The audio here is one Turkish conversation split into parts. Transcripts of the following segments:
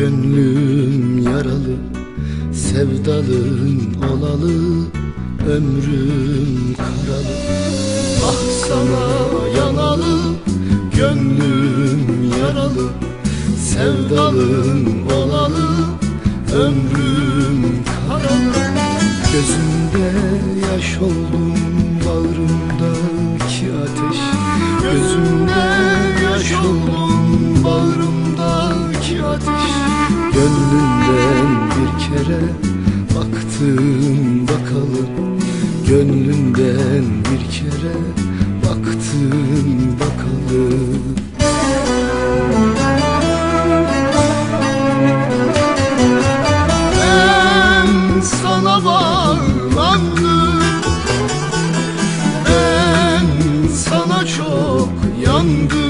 Gönlüm yaralı, sevdalım olalı Ömrüm karalı, ah sana yanalı Gönlüm yaralı, sevdalım olalı Ömrüm karalı. Gözümde yaş oldu Gönlünden bir kere baktım bakalım Gönlünden bir kere baktım bakalım Ben sana bağlandım. Ben sana çok yandım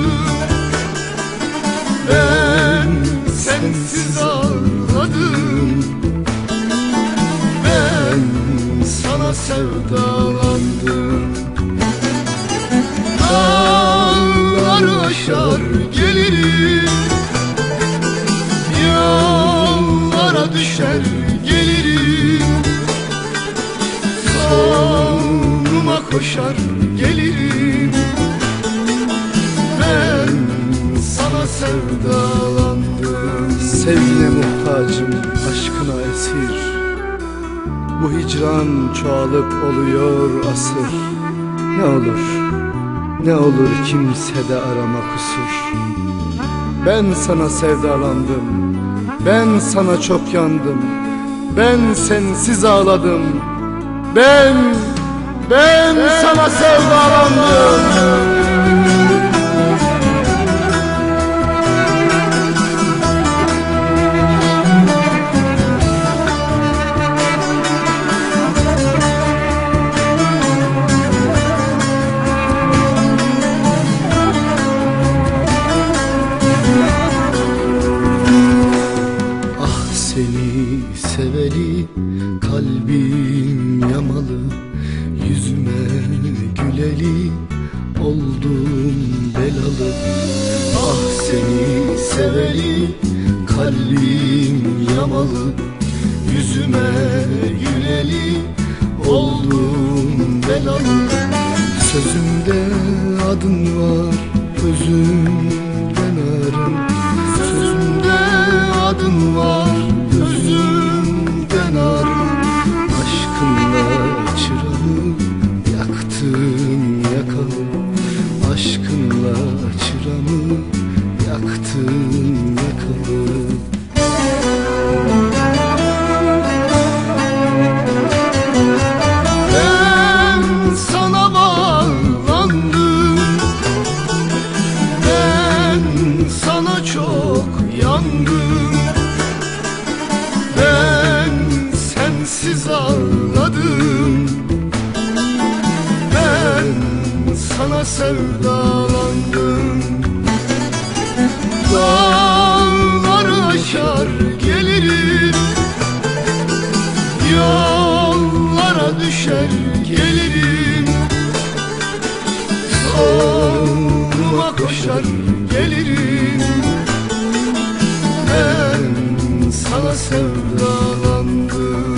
sevdalandım. Dağları aşar gelirim Yollara düşer gelirim Sonuma koşar gelirim Ben sana sevdalandım. Sevgine muhtacım, aşkına esir Bu hicran çoğalıp oluyor asır. Ne olur, ne olur kimsede arama kusur. Ben sana sevdalandım, ben sana çok yandım. Ben sensiz ağladım, ben, ben sana sevdalandım seni seveli kalbim yamalı Yüzüme güleli oldum belalı. Ah seni seveli kalbim yamalı Yüzüme güleli oldum belalı. Sözümde adın var özümden çıramı yaktım yakalım Ben sana bağlandım. Ben sana çok yandım. Ben sensiz ağladım. Sana sevdalandım Sonuma koşar gelirim. Ben sana sevdalandım